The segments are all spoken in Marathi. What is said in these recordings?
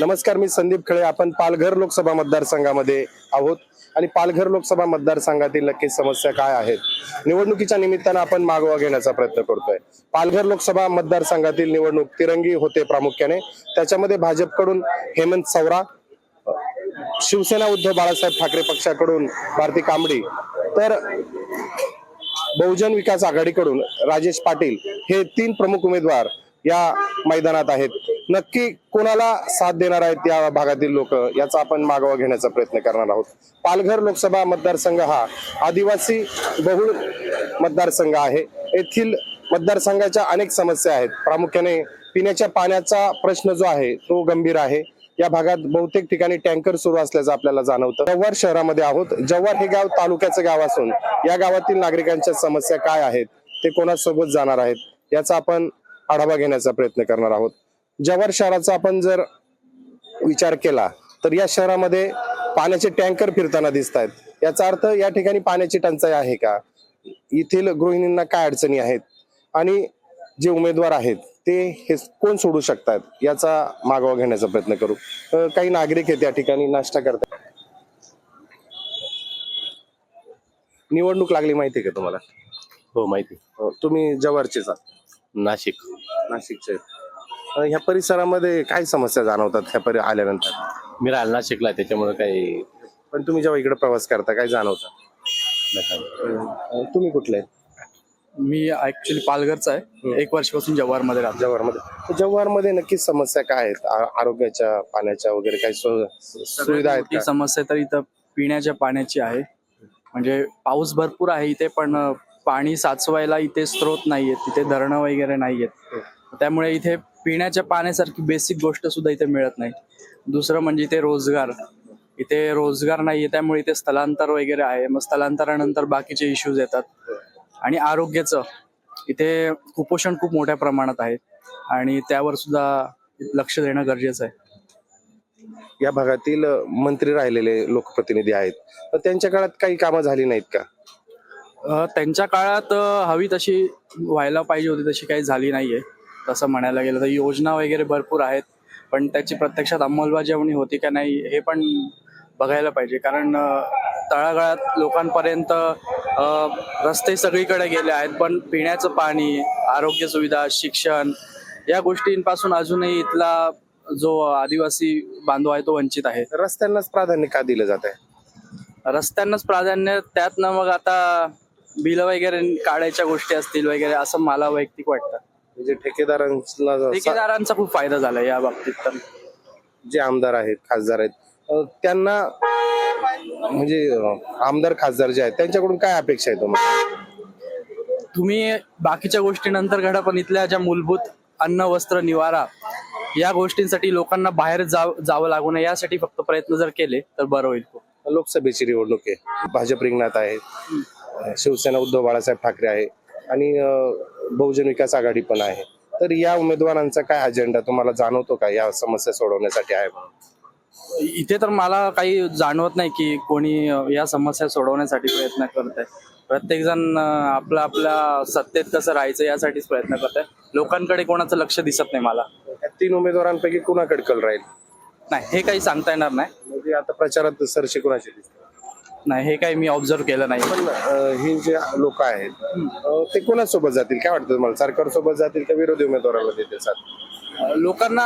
नमस्कार मी संदीप खळे. आपण पालघर लोकसभा मतदारसंघामध्ये आहोत. आणि पालघर लोकसभा मतदारसंघातील नक्की समस्या काय आहेत? निवडणुकीच्या निमित्तानं आपण मागोवा घेण्याचा प्रयत्न करतोय. पालघर लोकसभा मतदारसंघातील निवडणूक तिरंगी होते प्रामुख्याने. त्याच्यामध्ये भाजपकडून हेमंत सवरा शिवसेना उद्धव बाळासाहेब ठाकरे पक्षाकडून भारती कांबडी तर बहुजन विकास आघाडीकडून राजेश पाटील हे तीन प्रमुख उमेदवार या मैदानात आहेत. नक्की कोणाला साथ देणार आहेत या भागातील लोक याचा आपण मागोवा घेण्याचा प्रयत्न करणार आहोत. पालघर लोकसभा मतदारसंघ हा आदिवासी बहुळ मतदारसंघ आहे. येथील मतदारसंघाच्या अनेक समस्या आहेत. प्रामुख्याने पिण्याच्या पाण्याचा प्रश्न जो आहे तो गंभीर आहे. या भागात बहुतेक ठिकाणी टँकर सुरू असल्याचं आपल्याला जाणवतं. जव्हार शहरामध्ये आहोत. जव्हार हे गाव तालुक्याचं गाव असून या गावातील नागरिकांच्या समस्या काय आहेत ते कोणासोबत जाणार आहेत याचा आपण आढावा घेण्याचा प्रयत्न करणार आहोत. जव्हार शहराचा आपण जर विचार केला तर या शहरामध्ये पाण्याचे टँकर फिरताना दिसत आहेत याचा अर्थ या ठिकाणी पाण्याची टंचाई आहे का? येथील गृहिणींना काय अडचणी आहेत? आणि जे उमेदवार आहेत ते हे कोण सोडू शकतात? याचा मागोवा घेण्याचा प्रयत्न करू. काही नागरिक आहेत या ठिकाणी नाश्ता करतात निवडणूक लागली माहिती आहे का तुम्हाला? हो माहिती. तुम्ही जवळचेच आहात. नाशिक. नाशिकचे. अ, ह्या परिसरामध्ये काय समस्या जाणवतात ह्या परि आल्यानंतर? मी राहिला नाशिकला आहे, त्याच्यामुळे काही पण तुम्ही जेव्हा इकडे प्रवास करता काय जाणवतं. अ, तुम्ही कुठले मी ऍक्च्युली पालघरचा आहे. एक वर्षापासून जव्हारमध्ये राहतो. जव्हारमध्ये. जव्हारमध्ये नक्की समस्या काय आहेत? आ- आरोग्याच्या पाण्याच्या वगैरे काही सु- सुविधा आहेत मोठी का? समस्या तर इथं पिण्याच्या पाण्याची आहे. म्हणजे पाऊस भरपूर आहे इथे पण अं, पाणी साचवायला इथे स्रोत नाहीयेत तिथे धरणं वगैरे नाहीयेत. त्यामुळे इथे पिण्याच्या पाण्यासारखी बेसिक गोष्ट सुद्धा इथे मिळत नाही. दुसरं म्हणजे इथे रोजगार. इथे रोजगार नाहीये त्यामुळे इथे स्थलांतर वगैरे आहे. मग स्थलांतरानंतर बाकीचे इश्यूज येतात. आणि आरोग्याचं. इथे कुपोषण खूप मोठ्या प्रमाणात आहे. आणि त्यावर सुद्धा लक्ष देणं गरजेचं आहे. या भागातील मंत्री राहिलेले लोकप्रतिनिधी आहेत. तर त्यांच्या काळात काही कामं झाली नाहीत का? त्यांच्या काळात हवी तशी व्हायला पाहिजे होती तशी काही झाली नाहीये. तसं म्हणायला गेलं तर योजना वगैरे भरपूर आहेत पण त्याची प्रत्यक्षात अंमलबजावणी होती का नाही हे पण बघायला पाहिजे. कारण तळागाळात लोकांपर्यंत रस्ते सगळीकडे गेले आहेत पण पिण्याचं पाणी आरोग्य सुविधा शिक्षण या गोष्टींपासून अजूनही इथला जो आदिवासी बांधव आहे तो वंचित आहे. रस्त्यांनाच प्राधान्य का दिलं जात आहे रस्त्यांनाच प्राधान्य त्यातनं मग आता बिल वगैरे काढायच्या गोष्टी असतील वगैरे असं मला वैयक्तिक वाटतं. म्हणजे ठेकेदारांना ठेकेदारांचा खूप फायदा झाला या बाबतीत तर. जे आमदार आहेत खासदार आहेत अ, त्यांना म्हणजे अ, आमदार खासदार जे आहेत त्यांच्याकडून काय अपेक्षा आहे तुम्हाला? तुम्ही बाकीच्या गोष्टीनंतर घडा पण इथल्या ज्या मूलभूत अन्न वस्त्र निवारा या गोष्टींसाठी लोकांना बाहेर जाव जावं लागू नये यासाठी फक्त प्रयत्न जर केले तर बरं होईल. लोकसभेची निवडणूक आहे. भाजप रिंगणात आहे. शिवसेना उद्धव बाळासाहेब ठाकरे आहे आणि बहुजन विकास आघाडी पण आहे. तर या उमेदवारांचा काय अजेंडा तुम्हाला जाणवतो का? या समस्या सोडवण्यासाठी आहे म्हणून? इथे तर मला काही जाणवत नाही की कोणी या समस्या सोडवण्यासाठी प्रयत्न करत आहे प्रत्येक जण आपला आपल्या सत्तेत कसं राहायचं यासाठीच प्रयत्न करत आहे लोकांकडे कोणाचं लक्ष दिसत नाही मला. या तीन उमेदवारांपैकी कुणाकडे कल राहील? नाही हे काही सांगता येणार नाही. म्हणजे आता प्रचारात सरशी कुणाची दिसते? नाही हे काही मी ऑब्झर्व केलं नाही. पण अ, हे जे लोक आहेत अ, ते कोणासोबत जातील? काय वाटतं तुम्हाला? सरकार सोबत जातील का विरोधी उमेदवाराला देतील साथ लोकांना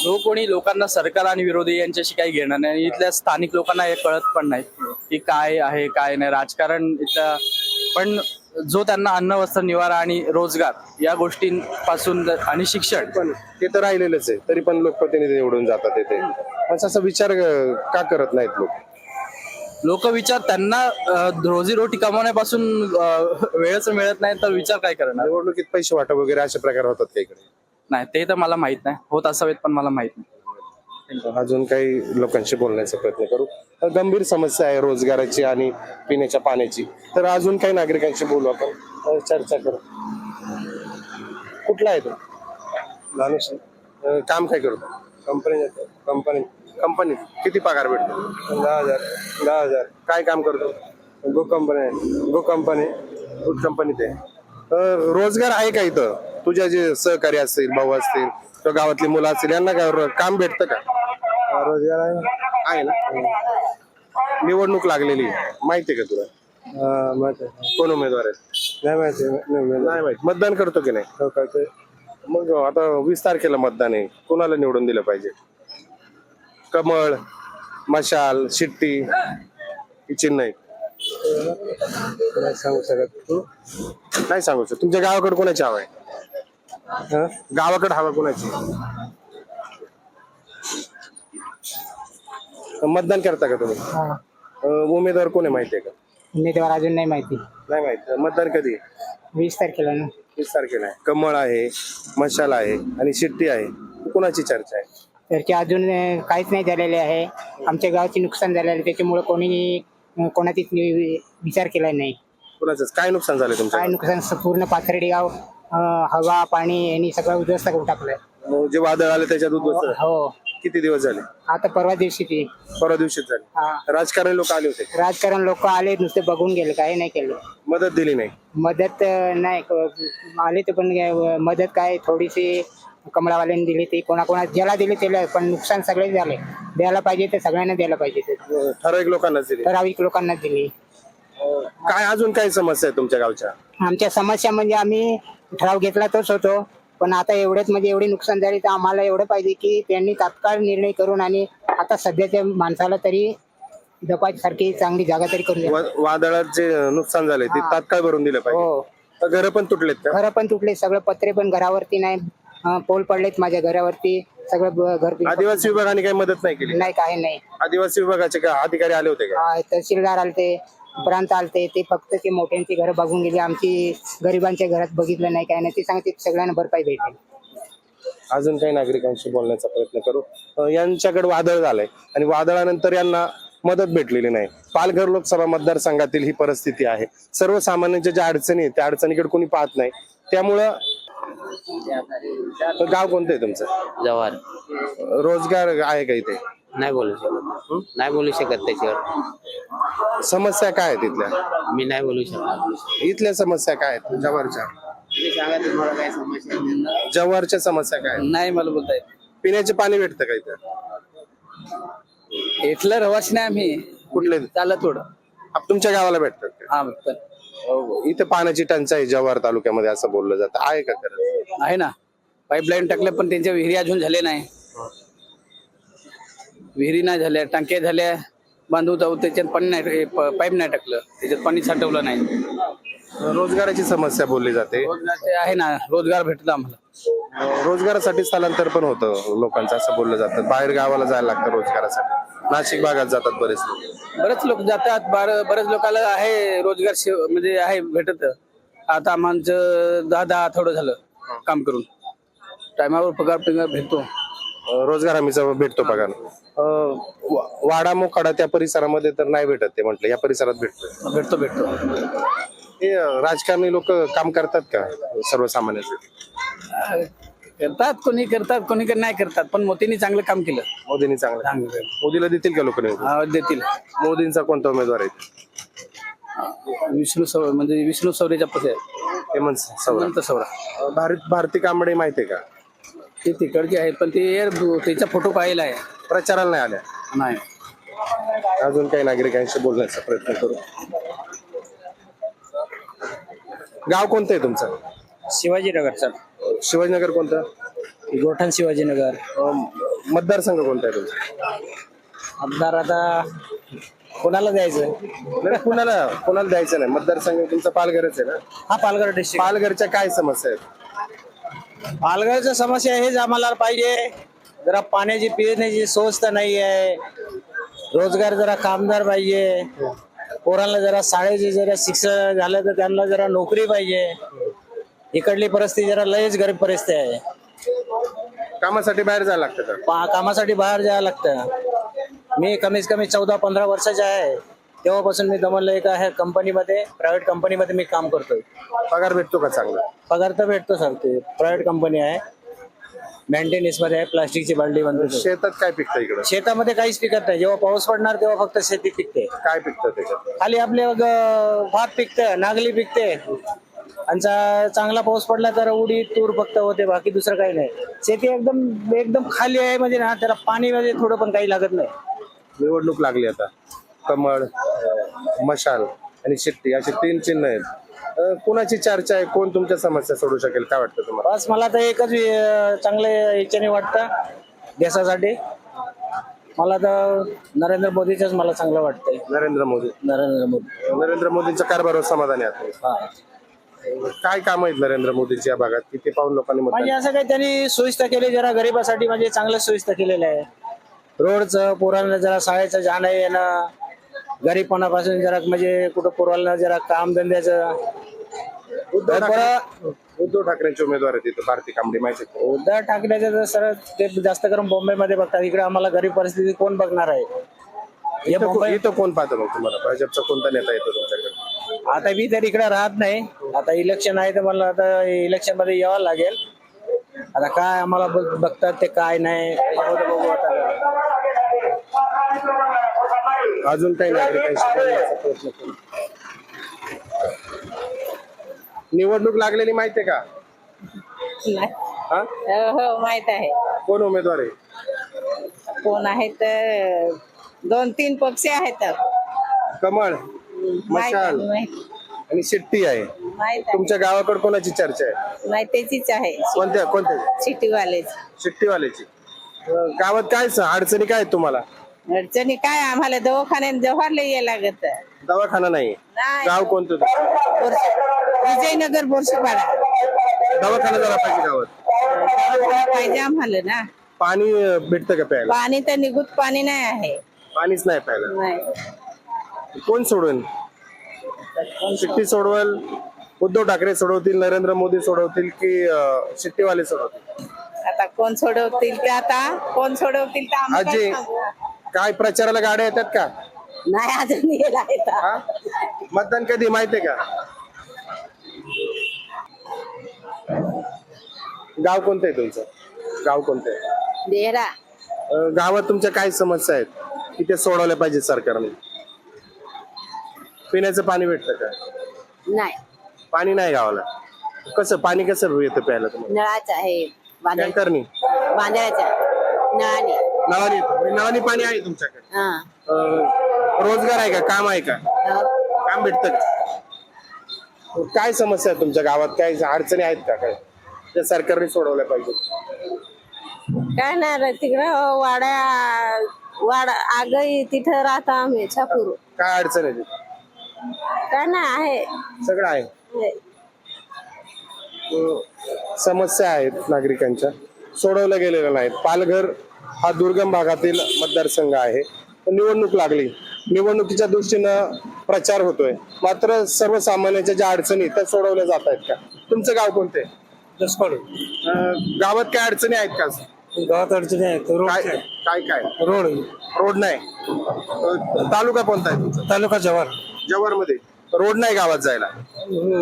जो कोणी लोकांना सरकार आणि विरोधी यांच्याशी काही घेणं नाही आणि इथल्या स्थानिक लोकांना हे कळत पण नाही की काय आहे काय नाही. राजकारण इथल्या पण जो त्यांना अन्न वस्त्र निवारा आणि रोजगार या गोष्टींपासून आणि शिक्षण पण ते तर राहिलेलंच आहे. तरी पण लोकप्रतिनिधी निवडून जातात पण असा विचार अ, का करत नाहीत लोक? लोक विचार त्यांना रोजीरोटी कमवण्यापासून वेळच मिळत नाही तर विचार काय करणार? निवडणुकीत पैसे वाटप वगैरे अशा प्रकार होतात का इकडे? नाही ते तर मला माहीत नाही. होत असावेत पण मला माहीत नाही. अजून काही लोकांशी बोलण्याचा प्रयत्न करू. तर गंभीर समस्या आहे रोजगाराची आणि पिण्याच्या पाण्याची. तर अजून काही नागरिकांशी बोलू आपण. चर्चा करू. कुठला आहे तो? अ, काम काय करतो? Company company. कंपनीत किती पगार भेटतो? दहा हजार. दहा हजार. काय काम करतो? गो कंपनी आहे. गो कंपनी गुड कंपनीत आहे अ, रोजगार आहे का इथं? तुझ्या जे सहकारी असतील भाऊ असतील किंवा गावातली मुलं असतील यांना काय रो- काम भेटतं का? रोजगार आहे. आहे ना? निवडणूक लागलेली आहे. माहिती आहे का तुला? हा, माहिती आहे. कोण उमेदवार आहेत नाही माहिती नाही माहिती. नाही माहिती. मतदान करतो की नाही? हो? मग आता वीस तारखेला मतदान आहे. कोणाला निवडून दिलं पाहिजे? कमळ मशाल शिट्टी ही चिन्ह आहेत. नाही सांगू शकत. तू नाही सांगू शकत तुमच्या गावाकडे कोणाची हवा आहे? हा? गावाकडे हवा कोणाची? मतदान करता का तुम्ही? अं, उमेदवार कोण आहे माहिती आहे का? उमेदवार अजून नाही माहिती. नाही माहिती. मतदान कधी वीस तारखेला ना. वीस तारखेला आहे. कमळ आहे मशाल आहे आणि शिट्टी आहे. कोणाची चर्चा आहे? त्याचे अजून काहीच नाही झालेले आहे. आमच्या गावाचे नुकसान झालेलं आहे. त्याच्यामुळे कोणी कोणाचीच विचार केला नाही. कोणाचं काय नुकसान झालं तुमचं? काय नुकसान? स- पूर्ण पाथर्डी गाव अं, हवा पाणी यांनी सगळं उद्ध्वस्त करून टाकलंय. मग जे वादळ आलं त्याच्यात उद्ध्वस्त. झालं. हो. किती दिवस झाले? आता परवा दिवशी ती परवा दिवशीच झाले. हा. राजकारणी लोक आले होते. राजकारण लोक आले नुसते बघून गेले काही नाही केलं. मदत दिली नाही. मदत अं, नाही. क- आले तर पण काय, मदत काय? थोडीशी कमळावाल्यांनी दिली ती कोणाकोणा ज्याला दिली त्याला पण नुकसान सगळे झाले. द्यायला पाहिजे ते सगळ्यांना द्यायला पाहिजे ते. ठराविक लोकांनाच दिली. ठराविक लोकांना दिली. काय अजून काय समस्या आहे तुमच्या गावच्या? आमच्या समस्या म्हणजे आम्ही ठराव घेतला तोच होतो पण आता एवढ्याच म्हणजे एवढी नुकसान झाली तर आम्हाला एवढं पाहिजे की त्यांनी तात्काळ निर्णय करून आणि आता सध्याच्या माणसाला तरी जपायसारखी चांगली जागा तरी करून द्या. वा- वादळात जे नुकसान झाले ते तात्काळ भरून दिलं पाहिजे. हो. घर पण तुटलेत का? घरं पण तुटले सगळं पत्रे पण घरावरती नाही. पोल पडलेत माझ्या घरावरती. सगळं घर आदिवासी विभागाने काही मदत नाही केली? नाही काही नाही. आदिवासी विभागाचे का अधिकारी आले होते का? तहसीलदार आलते प्रांत आलते. ते फक्त ते मोठ्यांची घरं बघून गेली. आमची गरिबांच्या घरात बघितलं नाही काय नाही. ते सांगते सगळ्यांना भरपाई भेटेल. अजून काही नागरिकांशी बोलण्याचा प्रयत्न करू. अं, यांच्याकडे वादळ झालंय आणि वादळानंतर यांना मदत भेटलेली नाही. पालघर लोकसभा मतदारसंघातील ही परिस्थिती आहे. सर्वसामान्यांच्या ज्या अडचणी आहेत त्या अडचणीकडे कोणी पाहत नाही. त्यामुळं तर गाव कोणतं आहे तुमचं? जवार रोजगार आहे का इथे? नाही बोलू शकत. नाही बोलू शकत त्याच्यावर. समस्या काय आहेत इथल्या? मी नाही बोलू शकत इथल्या समस्या काय आहेत? जवारच्या तुम्ही सांगा तुम्हाला काय समस्या आहे. जवारच्या समस्या काय आहेत? नाही मला बोलता येत पिण्याचे पाणी भेटतं का इथं? इथलं रवासी नाही आम्ही. कुठले? चालत थोडं. आप- तुमच्या गावाला भेटतात का? हा फक्त इथं पाण्याची टंचाई जव्हार तालुक्यामध्ये असं बोललं जातं. आहे का खरं? आहे ना. पाईपलाईन टाकल्या पण त्यांच्या विहिरी अजून झाले नाही. विहिरी नाही झाल्या टाक्या झाल्या बांधू जाऊ त्याच्यात पाणी नाही पाईप नाही टाकलं. त्याच्यात पाणी साठवलं नाही. रोजगाराची समस्या बोलली जाते. रोजगार ते आहे ना रोजगार भेटतो आम्हाला. रोजगारासाठी स्थलांतर पण होतं लोकांचं असं बोललं जातं. बाहेर गावाला जायला लागतं रोजगारासाठी. नाशिक भागात जातात बरेच लोक. बरेच लोक जातात. बार बरेच लोकांना आहे रोजगार शिव- म्हणजे आहे भेटत. आता आमचं दहा दहा आठवडं झालं काम करून. टायमावर पगार पिगार भेटतो. अं, रोजगार हमीचा भेटतो पगार. अं, वा- वाडा मोखाडा त्या परिसरामध्ये तर नाही भेटत ते म्हटलं. या परिसरात भेटतं भेटतो भेटतो. हे अं, राजकारणी लोक काम करतात का? सर्वसामान्यांसाठी. अं, करतात कोणी करतात कोणी नाही करतात पण मोदींनी चांगलं काम केलं. मोदींनी चांगलं चांगलं. केलं. मोदीला देतील का लोक निवडून हा, देतील. मोदींचा कोणता उमेदवार आहे? विष्णू सव म्हणजे विष्णू सवरेच्या पसे हेमंत सवरा. अनंत सवरा. भारत भारती कांबळे माहिती आहे का? ते तिकडचे आहेत पण ते त्याचा फोटो पाहिला आहे. प्रचाराला नाही आल्या. नाही. अजून काही नागरिकांशी बोलण्याचा प्रयत्न करू. गाव कोणतं आहे तुमचं? शिवाजीनगरचा शिवाजीनगर कोणतं? गोठण शिवाजीनगर. अं, मतदारसंघ कोणता आहे तुमचा? आमदार आता कोणाला द्यायचं? नाही कुणाला? कुणाला द्यायचं नाही? मतदारसंघ तुमचा पालघरच आहे ना? हा पालघर डिस्ट्रिक्ट पालघरच्या काय समस्या आहेत? पालघरच्या समस्या हेच आम्हाला पाहिजे. जरा पाण्याची पिण्याची सोच तर नाही आहे. रोजगार जरा कामदार पाहिजे. पोरांना जरा शाळेचे जरा शिक्षण झालं तर त्यांना जरा नोकरी पाहिजे. इकडली परिस्थिती जरा लयच गरीब परिस्थिती आहे. कामासाठी बाहेर जायला लागतं का? कामासाठी बाहेर जायला लागतं. मी कमीत कमी चौदा पंधरा वर्षाचा आहे. तेव्हापासून मी दमनला एक आहे कंपनीमध्ये प्रायव्हेट कंपनीमध्ये मी काम करतोय. पगार भेटतो का चांगला? पगार तर भेटतो सर ते प्रायव्हेट कंपनी आहे. मेंटेनन्समध्ये आहे प्लास्टिकची बालडी बनते शेतात काय पिकतं इकडं? शेतामध्ये काहीच पिकत नाही. जेव्हा पाऊस पडणार तेव्हा फक्त शेती पिकते. काय पिकतं त्याच्यात खाली आपले भात पिकते नागली पिकते. आणि चांगला पाऊस पडला तर उडीद तूर फक्त होते बाकी दुसरं काही नाही. शेती एकदम एकदम खाली आहे म्हणजे ना त्याला पाणी म्हणजे थोडं पण काही लागत नाही. निवडणूक लागली आता. कमळ मशाल आणि शिट्टी अशी तीन चिन्ह आहेत. अं, कोणाची चर्चा आहे? कोण तुमच्या समस्या सोडू शकेल? काय वाटतं तुम्हाला? बस मला तर एकच अं, चांगले याच्याने वाटतं. देशासाठी. मला तर नरेंद्र मोदीचंच मला चांगलं वाटतंय. नरेंद्र मोदी. नरेंद्र मोदी. नरेंद्र मोदींच्या कारभारावर समाधानी आहात तुम्ही? हा. काय काम आहेत नरेंद्र मोदीची या भागात? की ते पाहून लोकांनी मतदान म्हणजे असं काही त्यांनी सोयीस्ता केली जरा गरिबासाठी म्हणजे चांगलं सोयीस्ता केलेलं आहे. रोडचं पोरांना जरा शाळेचं जाणं येणं गरीबपणापासून जरा म्हणजे कुठं पोरांना जरा काम धंद्याचं उद्धव ठाकरे उद्धव ठाकरेंचे उमेदवार आहेत भारती कांबडी माहिती आहे का? उद्धव ठाकरेचं तर सर ते जास्त करून बॉम्बे मध्ये बघतात. इकडे आम्हाला गरीब परिस्थिती कोण बघणार आहे? हे इथं को- मुंबई इथं कोण पाहतं मग तुम्हाला? भाजपचा कोणता नेता येतो तुमच्याकडे? आता मी तर इकडे राहत नाही. आता इलेक्शन आहे तर मला आता इलेक्शनमध्ये यावं लागेल. आता काय आम्हाला बघ- बघतात ते काय नाही. त्याच्यामध्ये बघू आता. अजून काही नागरिकांशी बोलण्याचा प्रयत्न करू. निवडणूक लागलेली माहिती आहे का? नाही. हा? हो हो माहीत आहे. कोण उमेदवार आहे? कोण आहेत दोन तीन पक्षी आहेत. कमळ. मशाल. माहीत. आणि शिट्टी आहे. माहीत आहे. तुमच्या गावाकडे कोणाची चर्चा आहे? माहीत त्याचीच आहे. कोणत्या कोणत्या? सिटीवालेच शिट्टीवाल्याची. अं, गावात काय स- अडचणी काय आहेत तुम्हाला? अडचणी काय? आम्हाला दवाखान्यात जव्हारला यायला लागत. दवाखाना नाही. नाही. गाव कोणतं तुमचं? बोरस- विजयनगर बोरसपाडा दवाखाना झाला पाहिजे गावात. दवाखाना पाहिजे आम्हाला ना. पाणी अं, भेटतं का प्यायला? पाणी तर निघूत पाणी नाही आहे. पाणीच नाही प्यायला. नाही. कोण सोडवेल? शिट्टी सोडवल उद्धव ठाकरे सोडवतील नरेंद्र मोदी सोडवतील की अं, शिट्टीवाले सोडवतील? आता कोण सोडवतील ते आता? कोण सोडवतील ते आम्ही काय आजी सांगू? काय प्रचाराला गाड्या येतात का? नाही अजून येतात हा? मतदान कधी माहितीये का? गाव कोणतं आहे तुमचं? गाव कोणतं आहे? अं, गावात तुमच्या काय समस्या आहेत? की ते सोडवल्या पाहिजे सरकारने. पिण्याचं पाणी भेटतं का? नाही. पाणी नाही गावाला? कसं पाणी कसं येतं प्यायला तुम्हाला? नळाचं आहे. टँकरनी? नळाने. नळानी येतं. म्हणजे नळानी पाणी आहे तुमच्याकडे? हा. अं, रोजगार आहे का? काम आहे का? काम भेटतं का? काय समस्या आहे तुमच्या गावात? काय अडचणी आहेत का काय त्या सरकारने सोडवल्या पाहिजे काय नाही रे तिकडं वाड्या वाडा आग तिथं राहतो आम्ही छापूर. काय अडचण आहे तिथे? काय नाही आहे. सगळं आहे. अं, समस्या आहेत नागरिकांच्या. सोडवल्या गेलेल्या नाहीत. पालघर हा दुर्गम भागातील मतदारसंघ आहे. निवडणूक लागली. निवडणुकीच्या दृष्टीनं प्रचार होतोय. मात्र सर्वसामान्यांच्या ज्या अडचणी त्या सोडवल्या जात आहेत का? तुमचं गाव कोणते? गावात काय अडचणी आहेत का? गावात अडचणी आहेत. रोड काय काय काय? रोड रोड नाही. अं, तालुका कोणता आहे तुमचा? तालुका जव्हार. जव्हारमध्ये रोड नाही गावात जायला?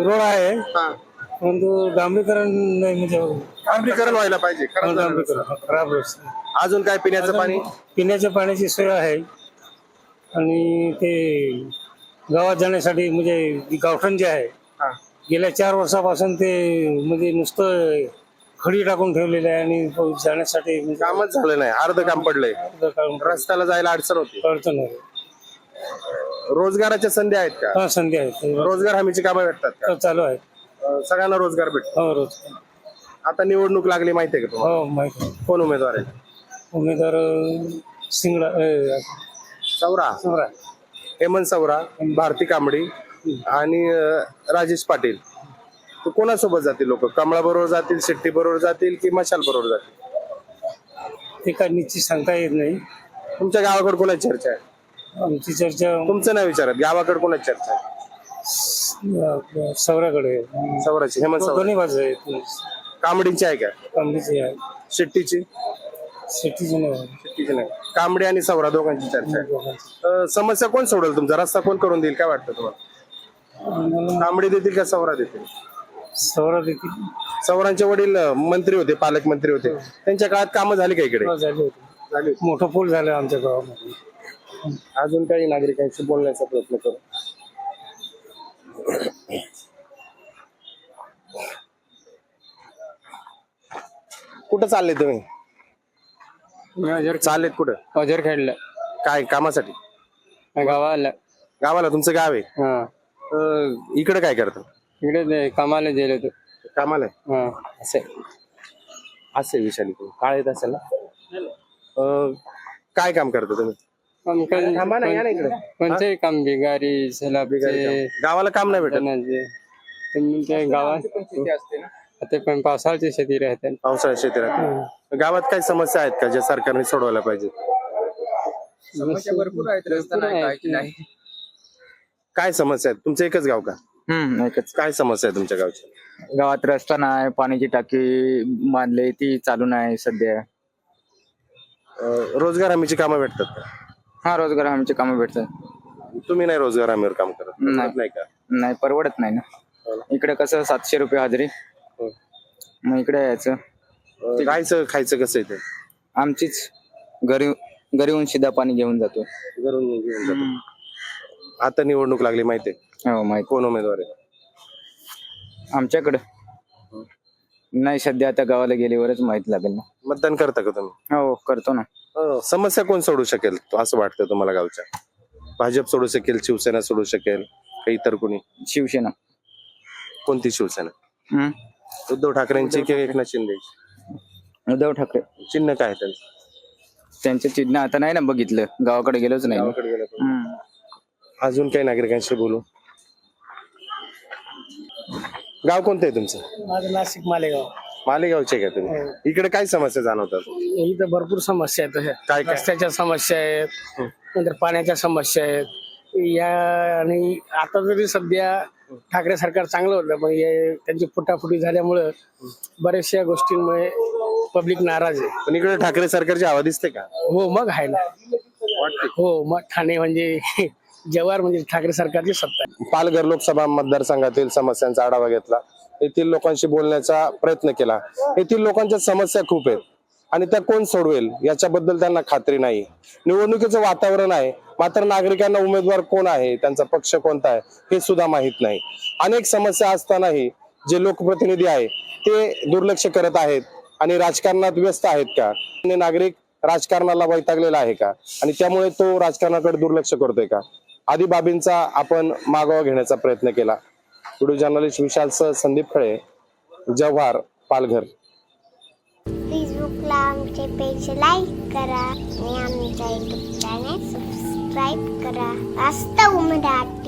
रोड आहे. हा. परंतु डांबरीकरण नाही म्हणजे डांबरीकरण व्हायला पाहिजे झालं. डांबरीकरण खराब रस्ता. अजून काय पिण्याचं पाणी? पिण्याच्या पाण्याची सोय आहे. आणि ते गावात जाण्यासाठी म्हणजे गावठण जे आहे हा. गेल्या चार वर्षापासून ते म्हणजे नुसतं खडी टाकून ठेवलेलं आहे आणि जाण्यासाठी म्हणजे कामच झालं नाही. अर्ध काम पडलंय. अर्ध रस्त्याला जायला अडचण होती. अडचण आहे रोजगाराच्या संधी आहेत का? हा संधी आहे रोजगार हमीची कामं भेटतात का? चालू आहे. अं, सगळ्यांना रोजगार भेटतो. हो रोज. आता निवडणूक लागली माहितीये का तुम्हाला? हो माहिती आहे. कोण उमेदवार आहे? उमेदवार अं, सिंगडा अं, सौरा. हेमंत सौरा भारती कांबडी आणि अं, राजेश पाटील. तर कोणासोबत जातील लोक? कमळा बरोबर जातील शेट्टी बरोबर जातील की मशाल बरोबर जातील? ते काय निश्चित सांगता येत नाही. तुमच्या गावाकडे कोणाची चर्चा आहे? आमची चर्चा तुमचं नाही विचारत? गावाकडे कोणाची चर्चा आहे? आहे. सौराची हेमंत दोन्ही बाजू आहेत कांबडीची आहे का? कांबळीची आहे. शेट्टीची? सिटीची नाही. आहे. शेट्टीची नाही. कांबडी आणि सौरा दोघांची चर्चा आहे. अं, समस्या कोण सोडेल तुमचा? रस्ता कोण करून देईल? काय वाटतं तुम्हाला? कांबडी देतील का सौरा देतील? सौरा देखील सौरांचे वडील अं, मंत्री होते पालकमंत्री होते. त्यांच्या काळात कामं झाली का इकडे? झाली होती. झाली. मोठं पूल झालं आमच्या गावामध्ये. अजून काही नागरिकांशी बोलण्याचा प्रयत्न करू. कुठं चालले तुम्ही? चाललेत कुठं? अजर खेळलं काय कामासाठी? गावाला. गावाला तुमचं गाव आहे? इकडे इकडं काय करत? इकडे कामाला गेले तू कामाला असे विषय असं आहे. असं आहे काळ येत असेल ना? अं, काय काम करता तुम्ही? थांबा ना, या ना इकडे. कोणतेही काम बिगारी सलाबचे गावाला काम नाही भेटत. जनाचे. तुम्ही ते गावात आता पण पावसाळ्याची शेती राहते. पावसाळ्यात शेती राहते. गावात काही समस्या आहेत का ज्या सरकारने सोडवायला पाहिजे? भरपूर आहेत काय समस्या आहेत? तुमचं एकच गाव का? हम्म एकच. काय समस्या आहे तुमच्या गावच्या गावात रस्ता नाही पाण्याची टाकी बांधली ती चालू नाही सध्या. अं, रोजगार हमीची कामं भेटतात का? हा रोजगार आमचे कामं भेटतात. तुम्ही नाही रोजगार हमीवर काम करत? नाही. करत नाही का? नाही परवडत नाही ना. इकडे कसं सातशे रुपये हजेरी. मग इकडे यायचं. अं, राहायचं खायचं कसं आहे ते? आमचीच घरी घरी येऊन शिदा पाणी घेऊन जातो. घरून घेऊन जातो. आता निवडणूक लागली माहितीये हो माहीत. कोण उमेदवार आहे? आमच्याकडं. नाही सध्या आता गावाला गेल्यावरच माहीत लागेल ना. मतदान करता का तुम्ही? हो करतो ना. अं, समस्या कोण सोडू शकेल? असं वाटतं तुम्हाला गावच्या. भाजप सोडू शकेल शिवसेना सोडू शकेल का इतर कोणी? शिवसेना. कोणती शिवसेना? हम्म. उद्धव ठाकरेंची की एकनाथ शिंदे उद्धव ठाकरे. चिन्ह काय आहे त्यांचं? त्यांचं चिन्ह आता नाही ना बघितलं. गावाकडे गेलोच नाही ना. गावाकडे गेलं. तर. हम्म. अजून काही नागरिकांशी बोलू? गाव कोणतं आहे तुमचं? माझं नाशिक मालेगाव. मालेगावचे का तुम्ही? इकडे काय समस्या जाणवतात? इथं भरपूर समस्या आहेत. काय काय? रस्त्याच्या समस्या आहेत नंतर पाण्याच्या समस्या आहेत. या आणि आता जरी सध्या ठाकरे सरकार चांगलं होतं पण हे त्यांची फुटाफुटी झाल्यामुळं बऱ्याचशा गोष्टींमुळे पब्लिक नाराज आहे. पण इकडे ठाकरे सरकारची हवा दिसते का? हो मग आहे ना. हो मग ठाणे म्हणजे जव्हार म्हणजे ठाकरे सरकारची सत्ता आहे. पालघर लोकसभा मतदारसंघातील समस्यांचा आढावा घेतला. येथील लोकांशी बोलण्याचा प्रयत्न केला. येथील लोकांच्या समस्या खूप आहेत. आणि त्या कोण सोडवेल याच्याबद्दल त्यांना खात्री नाही. निवडणुकीचं वातावरण आहे. मात्र नागरिकांना उमेदवार कोण आहे? त्यांचा पक्ष कोणता आहे? हे सुद्धा माहीत नाही. अनेक समस्या असतानाही जे लोकप्रतिनिधी आहे ते दुर्लक्ष करत आहेत आणि राजकारणात व्यस्त आहेत का? आणि नागरिक राजकारणाला वैतागलेला आहे का? आणि त्यामुळे तो राजकारणाकडे दुर्लक्ष करतोय का? आदी बाबींचा आपण मागोवा घेण्याचा प्रयत्न केला. व्हिडिओ जर्नलिस्ट विशाल विशालसह संदीप खळे जव्हार पालघर. फेसबुकला आमचे पेज लाईक करा आणि आमच्या युट्यूब चॅनल सबस्क्राईब करा. वास्तव मराठी